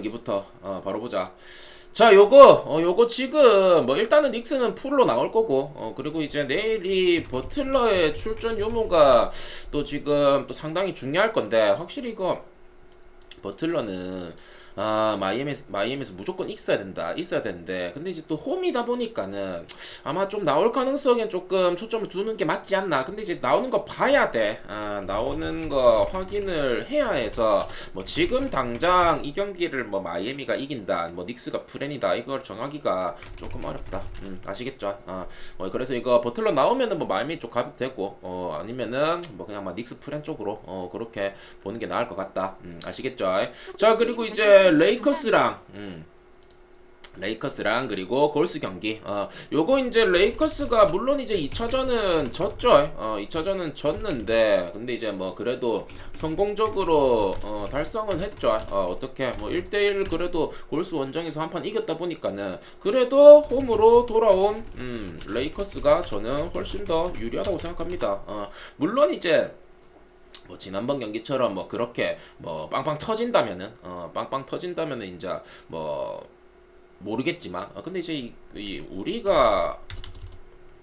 경기부터 어, 바로 보자. 자, 요거, 어, 요거 지금, 뭐, 일단은 닉스는 풀로 나올 거고, 어, 그리고 이제 내일이 버틀러의 출전 유무가 또 지금 또 상당히 중요할 건데, 확실히 이거, 버틀러는, 아, 마이애미에서, 마이애미에서 무조건 있어야 된다, 있어야 되는데, 근데 이제 또 홈이다 보니까는, 아마 좀 나올 가능성에 조금 초점을 두는 게 맞지 않나. 근데 이제 나오는 거 봐야 돼. 아, 나오는 거 확인을 해야 해서, 뭐 지금 당장 이 경기를 뭐 마이애미가 이긴다, 뭐 닉스가 프렌이다, 이걸 정하기가 조금 어렵다. 음, 아시겠죠? 아, 뭐 그래서 이거 버틀러 나오면은 뭐 마이애미 쪽 가도 되고, 어, 아니면은 뭐 그냥 막 닉스 프렌 쪽으로, 어, 그렇게 보는 게 나을 것 같다. 음, 아시겠죠? 자, 그리고 이제 레이커스랑, 음, 레이커스랑 그리고 골스 경기. 어, 요거 이제 레이커스가 물론 이제 2차전은 졌죠. 어, 2차전은 졌는데 근데 이제 뭐 그래도 성공적으로 어, 달성은 했죠. 어, 어떻게 뭐 1대1 그래도 골스 원정에서 한 판 이겼다 보니까는 그래도 홈으로 돌아온 음, 레이커스가 저는 훨씬 더 유리하다고 생각합니다. 어, 물론 이제 뭐 지난번 경기처럼 뭐 그렇게 뭐 빵빵 터진다면은 어 빵빵 터진다면은 이제 뭐 모르겠지만 아 근데 이제 이, 이 우리가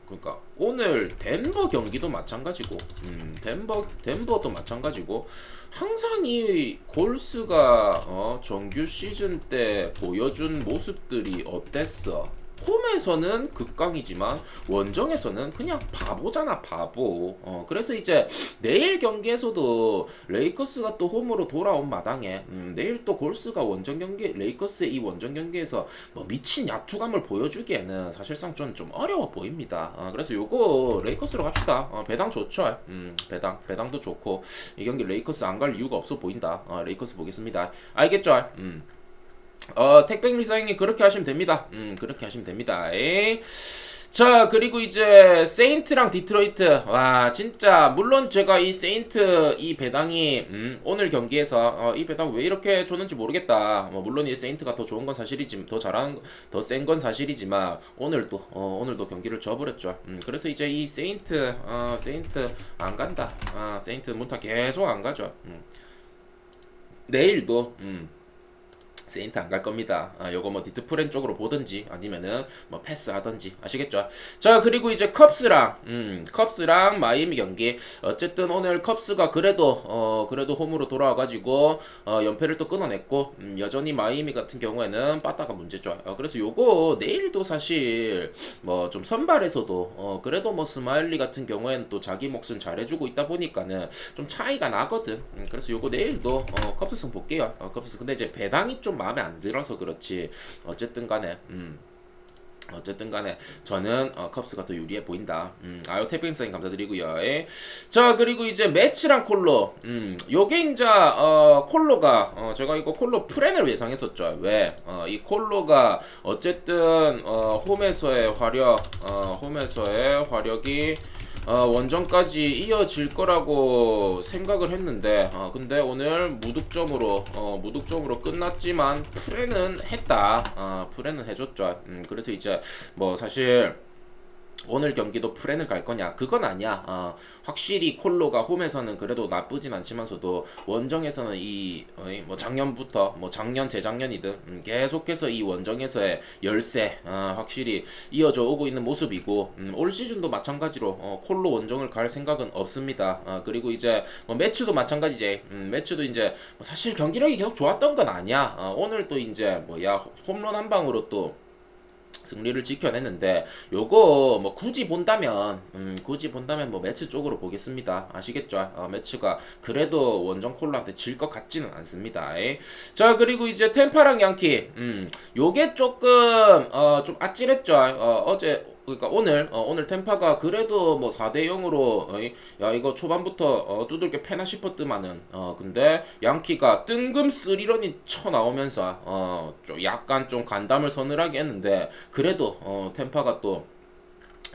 그러니까 오늘 덴버 경기도 마찬가지고 음 덴버 덴버도 마찬가지고 항상 이 골스가 어 정규 시즌 때 보여준 모습들이 어땠어? 홈에서는 극강이지만 원정에서는 그냥 바보잖아 바보. 어 그래서 이제 내일 경기에서도 레이커스가 또 홈으로 돌아온 마당에 음, 내일 또 골스가 원정 경기 레이커스의 이 원정 경기에서 뭐 미친 야투감을 보여주기에는 사실상 좀, 좀 어려워 보입니다. 어, 그래서 요거 레이커스로 갑시다. 어, 배당 좋죠? 음, 배당 배당도 좋고 이 경기 레이커스 안 갈 이유가 없어 보인다. 어, 레이커스 보겠습니다. 알겠죠? 음. 어, 택백 리사잉님 그렇게 하시면 됩니다. 음, 그렇게 하시면 됩니다. 에이. 자, 그리고 이제 세인트랑 디트로이트. 와, 진짜 물론 제가 이 세인트 이 배당이 음, 오늘 경기에서 어, 이 배당 왜 이렇게 줬는지 모르겠다. 뭐 물론 이 세인트가 더 좋은 건 사실이지, 더 잘하는, 더센 건 사실이지만 오늘도 어, 오늘도 경기를 져버렸죠. 음, 그래서 이제 이 세인트, 어, 세인트 안 간다. 아, 세인트 문타 계속 안 가죠. 음. 내일도 음. 세인트 안 갈 겁니다. 아, 요거 뭐 디트프렌 쪽으로 보든지 아니면은 뭐 패스 하든지 아시겠죠? 자 그리고 이제 컵스랑 음 컵스랑 마이애미 경기 어쨌든 오늘 컵스가 그래도 어 그래도 홈으로 돌아와가지고 어 연패를 또 끊어냈고 음, 여전히 마이애미 같은 경우에는 빠따가 문제죠. 어, 그래서 요거 내일도 사실 뭐 좀 선발에서도 어 그래도 뭐 스마일리 같은 경우에는 또 자기 몫은 잘해주고 있다 보니까는 좀 차이가 나거든. 음, 그래서 요거 내일도 어 컵스승 볼게요. 어, 컵스 근데 이제 배당이 좀 마음에 안 들어서 그렇지 어쨌든 간에 음 어쨌든 간에 저는 어, 컵스가 더 유리해 보인다. 음, 아유 태핑사님 감사드리고요. 예. 자 그리고 이제 매치랑 콜로. 음, 요게 이제 어, 콜로가 어, 제가 이거 콜로 프렌을 예상했었죠. 왜? 어, 이 콜로가 어쨌든 어, 홈에서의 화력, 어, 홈에서의 화력이 어, 원정까지 이어질 거라고 생각을 했는데 어, 근데 오늘 무득점으로 어, 무득점으로 끝났지만 프레는 했다. 어, 프레는 해줬죠. 음, 그래서 이제 뭐 사실 오늘 경기도 프렌을 갈 거냐? 그건 아니야. 어, 확실히 콜로가 홈에서는 그래도 나쁘진 않지만서도 원정에서는 이 뭐 작년부터 뭐 작년 재작년이든 음, 계속해서 이 원정에서의 열세 어, 확실히 이어져 오고 있는 모습이고 음, 올 시즌도 마찬가지로 어, 콜로 원정을 갈 생각은 없습니다. 어, 그리고 이제 뭐 매치도 마찬가지지. 음, 매치도 이제 뭐 사실 경기력이 계속 좋았던 건 아니야. 어, 오늘 또 이제 뭐야 홈런 한 방으로 또 승리를 지켜냈는데 요거 뭐 굳이 본다면 음 굳이 본다면 뭐 매치 쪽으로 보겠습니다. 아시겠죠? 어, 매치가 그래도 원정 콜라한테 질 것 같지는 않습니다. 에이. 자 그리고 이제 템파랑 양키. 음 요게 조금 어 좀 아찔했죠? 어, 어제 그러니까 오늘 어, 오늘 템파가 그래도 뭐 4대 0으로 어이, 야 이거 초반부터 어, 두들겨 패나 싶었더만은 어 근데 양키가 뜬금 쓰리런이 쳐 나오면서 어좀 약간 좀 간담을 서늘하게 했는데 그래도 어 템파가 또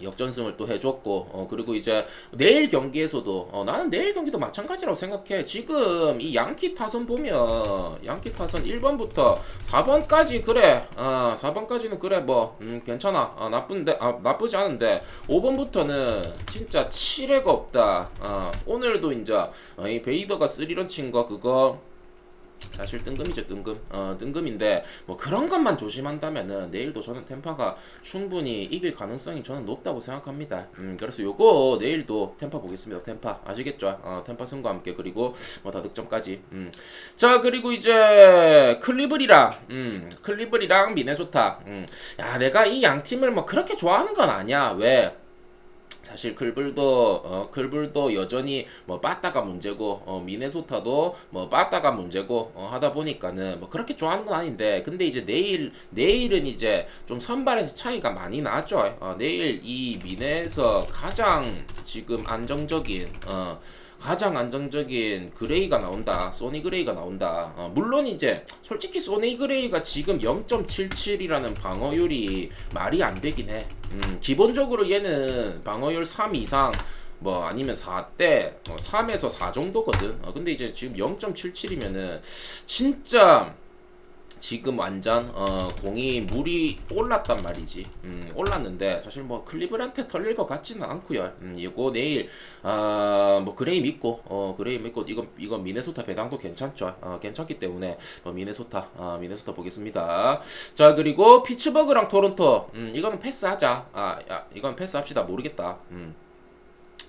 역전승을 또 해줬고 어 그리고 이제 내일 경기에서도 어 나는 내일 경기도 마찬가지라고 생각해. 지금 이 양키 타선 보면 양키 타선 1번부터 4번까지 그래. 어 4번까지는 그래. 뭐 음, 괜찮아. 어, 나쁜데 아 나쁘지 않은데. 5번부터는 진짜 칠해가 없다. 어 오늘도 이제 어, 이 베이더가 3런 친거 그거 사실 뜬금이죠 뜬금. 어 뜬금인데 뭐 그런 것만 조심한다면은 내일도 저는 템파가 충분히 이길 가능성이 저는 높다고 생각합니다. 음 그래서 요거 내일도 템파 보겠습니다. 템파. 아시겠죠? 어 템파 승과 함께 그리고 뭐 다득점까지. 음자 그리고 이제 클리블이랑 음 클리블이랑 미네소타. 음야 내가 이 양 팀을 뭐 그렇게 좋아하는 건 아니야. 왜 사실 클불도 어, 클불도 여전히 뭐 빠따가 문제고 어, 미네소타도 뭐 빠따가 문제고 어, 하다 보니까는 뭐 그렇게 좋아하는 건 아닌데 근데 이제 내일 내일은 이제 좀 선발에서 차이가 많이 나죠. 어, 내일 이 미네에서 가장 지금 안정적인 어, 가장 안정적인 그레이가 나온다. 소니 그레이가 나온다. 어, 물론 이제 솔직히 소니 그레이가 지금 0.77이라는 방어율이 말이 안 되긴 해. 음, 기본적으로 얘는 방어율 3 이상 뭐 아니면 4대 어, 3에서 4 정도거든. 어, 근데 이제 지금 0.77이면은 진짜 지금 완전 어, 공이 물이 올랐단 말이지. 음, 올랐는데 사실 뭐 클리브한테 털릴 것 같지는 않고요. 음, 이거 내일 어, 뭐 그레이 믿고 어, 그레이 믿고 이건 이건 미네소타 배당도 괜찮죠. 어, 괜찮기 때문에 어, 미네소타 어, 미네소타 보겠습니다. 자 그리고 피츠버그랑 토론토 음, 이거는 패스하자. 아, 야, 이건 패스합시다. 모르겠다. 음.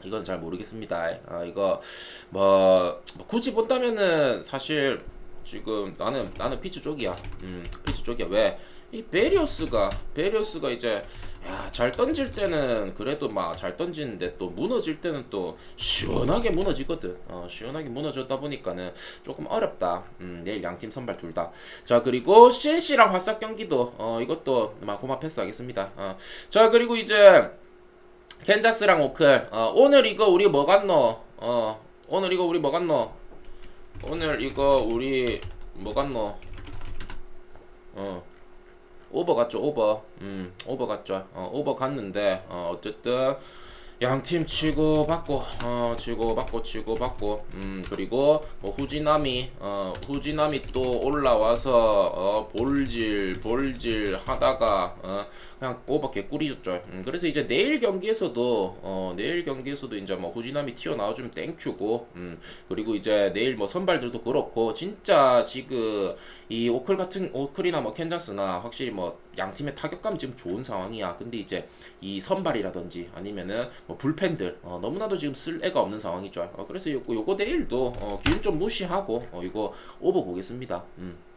이건 잘 모르겠습니다. 아, 이거 뭐, 뭐 굳이 본다면은 사실 지금 나는 나는 피츠 쪽이야. 음, 피츠 쪽이야. 왜? 이 베리오스가 베리오스가 이제 야, 잘 던질 때는 그래도 막 잘 던지는데 또 무너질 때는 또 시원하게 무너지거든. 어, 시원하게 무너졌다 보니까는 조금 어렵다. 음, 내일 양팀 선발 둘 다. 자, 그리고 CNC랑 화싹 경기도 어, 이것도 막 고마 패스 하겠습니다. 어. 자, 그리고 이제 캔자스랑 오클. 어, 오늘 이거 우리 뭐 갔노? 어, 오늘 이거 우리 뭐 갔노? 오늘 이거 우리 뭐 갔노? 어, 오버 갔죠, 오버. 음, 오버 갔죠. 어, 오버 갔는데, 어, 어쨌든, 양팀 치고 받고 어 치고 받고 치고 받고 음 그리고 뭐 후지남이 어 후지남이 또 올라와서 어 볼질 볼질 하다가 어 그냥 오버 개꿀이었죠 음 그래서 이제 내일 경기에서도 어 내일 경기에서도 이제 뭐 후지남이 튀어 나와주면 땡큐고 음 그리고 이제 내일 뭐 선발들도 그렇고 진짜 지금 이 오클 같은 오클이나 뭐 캔자스나 확실히 뭐 양팀의 타격감 지금 좋은 상황이야 근데 이제 이 선발이라든지 아니면은 뭐 불펜들 어, 너무나도 지금 쓸 애가 없는 상황이죠. 어, 그래서 요거, 요거 내일도 어, 기운 좀 무시하고 어, 이거 오버 보겠습니다. 음.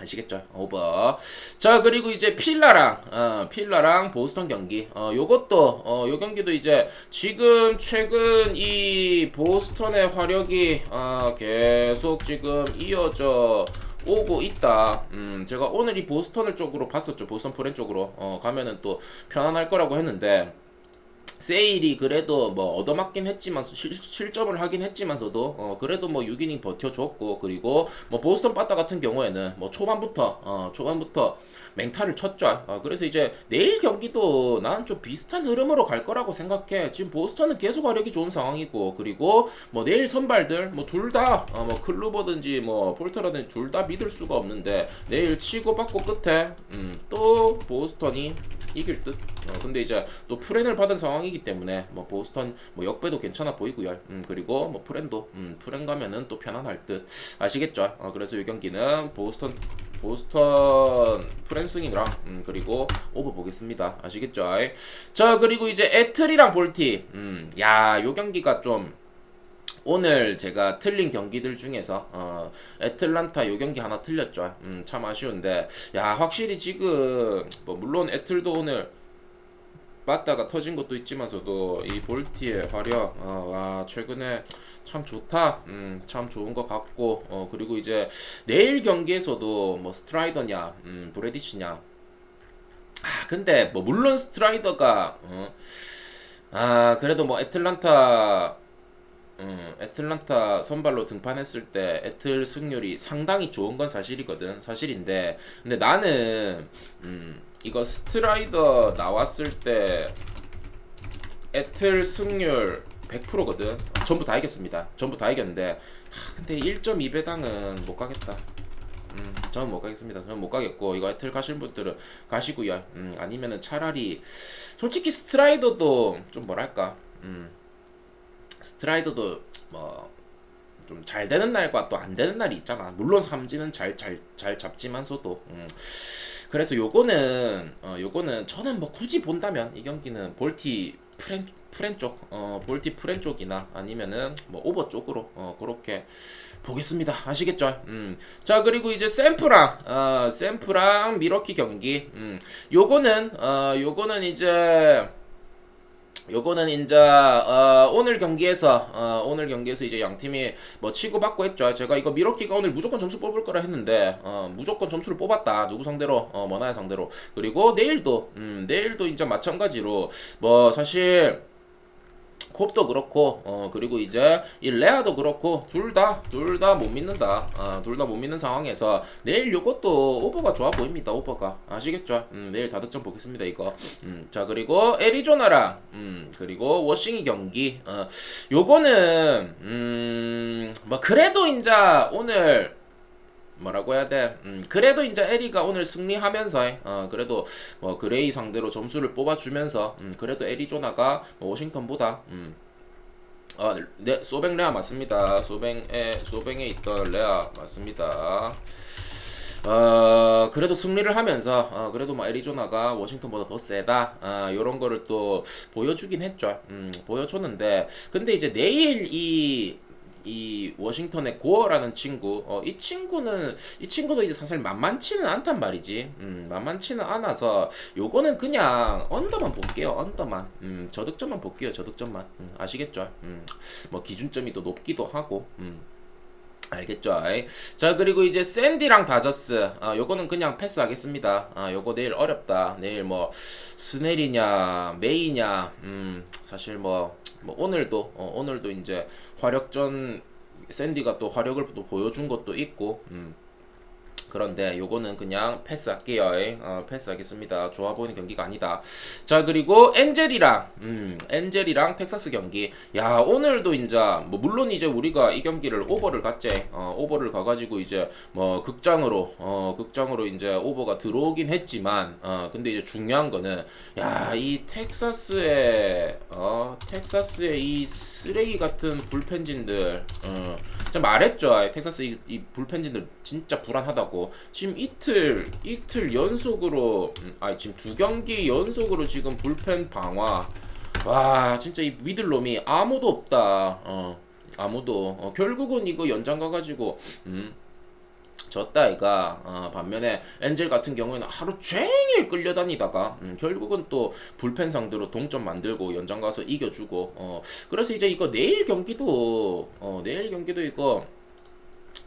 아시겠죠? 오버. 자 그리고 이제 필라랑 어, 필라랑 보스턴 경기. 어 요것도 어 요 경기도 이제 지금 최근 이 보스턴의 화력이 어, 계속 지금 이어져 오고 있다. 음, 제가 오늘 이 보스턴을 쪽으로 봤었죠. 보스턴 프렌 쪽으로 어, 가면은 또 편안할 거라고 했는데 세일이 그래도 뭐 얻어맞긴 했지만 실, 실점을 하긴 했지만서도 어 그래도 뭐 6이닝 버텨줬고 그리고 뭐 보스턴 빠따 같은 경우에는 뭐 초반부터 어 초반부터 맹타를 쳤죠. 어 그래서 이제 내일 경기도 나는 좀 비슷한 흐름으로 갈 거라고 생각해. 지금 보스턴은 계속 화력이 좋은 상황이고 그리고 뭐 내일 선발들 뭐 둘다어뭐 클루버든지 뭐 폴터라든지 둘 다 믿을 수가 없는데 내일 치고 받고 끝에 음 또 보스턴이 이길 듯. 어, 근데 이제 또 프렌을 받은 상황 이기 때문에 뭐 보스턴 뭐 역배도 괜찮아 보이고요. 음, 그리고 뭐 프렌도 음, 프렌 가면은 또 편안할 듯. 아시겠죠? 어, 그래서 이 경기는 보스턴 보스턴 프랜스윙이랑 음, 그리고 오버 보겠습니다. 아시겠죠? 자 그리고 이제 애틀이랑 볼티. 음, 야, 요 경기가 좀 오늘 제가 틀린 경기들 중에서 어, 애틀란타 요 경기 하나 틀렸죠. 음, 참 아쉬운데 야 확실히 지금 뭐 물론 애틀도 오늘 빠따가 터진 것도 있지만서도 이 볼티의 화력 어, 와 최근에 참 좋다. 음, 참 좋은 것 같고 어, 그리고 이제 내일 경기에서도 뭐 스트라이더냐 음, 브레디시냐. 아 근데 뭐 물론 스트라이더가 어, 아 그래도 뭐 애틀란타 음, 애틀란타 선발로 등판했을 때 애틀 승률이 상당히 좋은 건 사실이거든 사실인데. 근데 나는 음, 이거 스트라이더 나왔을 때 애틀 승률 100%거든 전부 다 이겼습니다 전부 다 이겼는데 하, 근데 1.2배당은 못 가겠다 음, 저는 못 가겠습니다. 저는 못 가겠고 이거 애틀 가실 분들은 가시고요. 음, 아니면은 차라리 솔직히 스트라이더도 좀 뭐랄까, 음, 스트라이더도 뭐 좀 잘 되는 날과 또 안 되는 날이 있잖아. 물론 삼진은 잘 잘 잘 잡지만서도. 음. 그래서 요거는 어 요거는 저는 뭐 굳이 본다면 이 경기는 볼티 프렌 프렌 쪽, 어 볼티 프렌 쪽이나 아니면은 뭐 오버 쪽으로 어 그렇게 보겠습니다. 아시겠죠? 음. 자 그리고 이제 샘프랑 어 샘프랑 미러키 경기. 음. 요거는 어 요거는 이제 요거는 이제 어, 오늘 경기에서 어, 오늘 경기에서 이제 양 팀이 뭐 치고받고 했죠. 제가 이거 미러키가 오늘 무조건 점수 뽑을 거라 했는데 어, 무조건 점수를 뽑았다. 누구 상대로? 어, 머나의 상대로. 그리고 내일도 음, 내일도 이제 마찬가지로 뭐 사실 콥도 그렇고 어 그리고 이제 이 레아도 그렇고 둘 다 둘 다 못 믿는다. 아, 둘 다 못 믿는 상황에서 내일 요것도 오버가 좋아 보입니다 오버가. 아시겠죠? 음, 내일 다득점 보겠습니다 이거. 음, 자 그리고 애리조나랑 음, 그리고 워싱이 경기. 어, 요거는 음뭐 그래도 인자 오늘 뭐라고 해야 돼? 음, 그래도 이제 에리가 오늘 승리하면서 어, 그래도 뭐 그레이 상대로 점수를 뽑아주면서 음, 그래도 애리조나가 뭐 워싱턴보다 음, 아, 네, 소뱅 레아 맞습니다. 소뱅에 소뱅에 있던 레아 맞습니다. 어, 그래도 승리를 하면서 어, 그래도 뭐 애리조나가 워싱턴보다 더 세다. 아, 요런 거를 또 보여주긴 했죠. 음, 보여줬는데 근데 이제 내일 이 이 워싱턴의 고어라는 친구, 어, 이 친구는 이 친구도 이제 사실 만만치는 않단 말이지. 음, 만만치는 않아서 요거는 그냥 언더만 볼게요. 언더만. 음, 저득점만 볼게요. 저득점만. 음, 아시겠죠? 음, 뭐 기준점이 또 높기도 하고. 음. 알겠죠? 자 그리고 이제 샌디랑 다저스. 아 요거는 그냥 패스하겠습니다. 아 요거 내일 어렵다. 내일 뭐 스넬이냐 메이냐 음 사실 뭐, 뭐 오늘도 어, 오늘도 이제 화력전 샌디가 또 화력을 또 보여준 것도 있고 음 그런데 요거는 그냥 패스할게요. 어, 패스하겠습니다. 좋아 보이는 경기가 아니다. 자 그리고 엔젤이랑 음, 엔젤이랑 텍사스 경기. 야 오늘도 이제 뭐 물론 이제 우리가 이 경기를 오버를 갔지. 어, 오버를 가가지고 이제 뭐 극장으로 어, 극장으로 이제 오버가 들어오긴 했지만 어, 근데 이제 중요한 거는 야 이 텍사스의 어, 텍사스의 이 쓰레기 같은 불펜진들. 어, 말했죠. 텍사스 이, 이 불펜진들 진짜 불안하다고. 지금 이틀 이틀 연속으로 음, 아 지금 두 경기 연속으로 지금 불펜 방화. 와 진짜 이 미들놈이 아무도 없다. 어 아무도 어, 결국은 이거 연장 가가지고 음. 졌다 이가 어, 반면에 엔젤 같은 경우에는 하루 종일 끌려다니다가 음, 결국은 또 불펜 상대로 동점 만들고 연장 가서 이겨주고 어, 그래서 이제 이거 내일 경기도 어, 내일 경기도 이거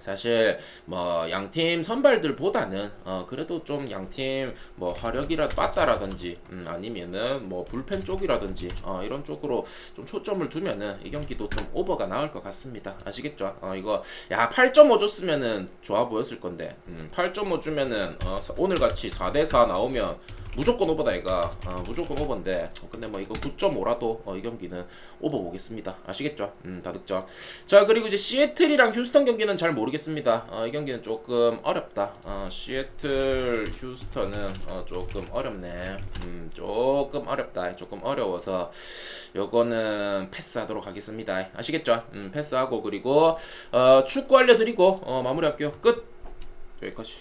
사실 뭐 양팀 선발들보다는 어 그래도 좀 양팀 뭐 화력이라도 빠따라든지 음 아니면은 뭐 불펜 쪽이라든지 어 이런 쪽으로 좀 초점을 두면은 이 경기도 좀 오버가 나올 것 같습니다. 아시겠죠? 어 이거 야 8.5 줬으면은 좋아 보였을 건데 음 8.5 주면은 어 오늘 같이 4대4 나오면 무조건 오버다 이가 어, 무조건 오버인데. 어, 근데 뭐 이거 9.5라도 어, 이 경기는 오버 보겠습니다. 아시겠죠? 음 다득점. 자 그리고 이제 시애틀이랑 휴스턴 경기는 잘 모르겠습니다. 어, 이 경기는 조금 어렵다. 어, 시애틀 휴스턴은 어, 조금 어렵네. 음 조금 어렵다. 조금 어려워서 요거는 패스하도록 하겠습니다. 아시겠죠? 음 패스하고 그리고 어, 축구 알려드리고 어, 마무리할게요. 끝! 여기까지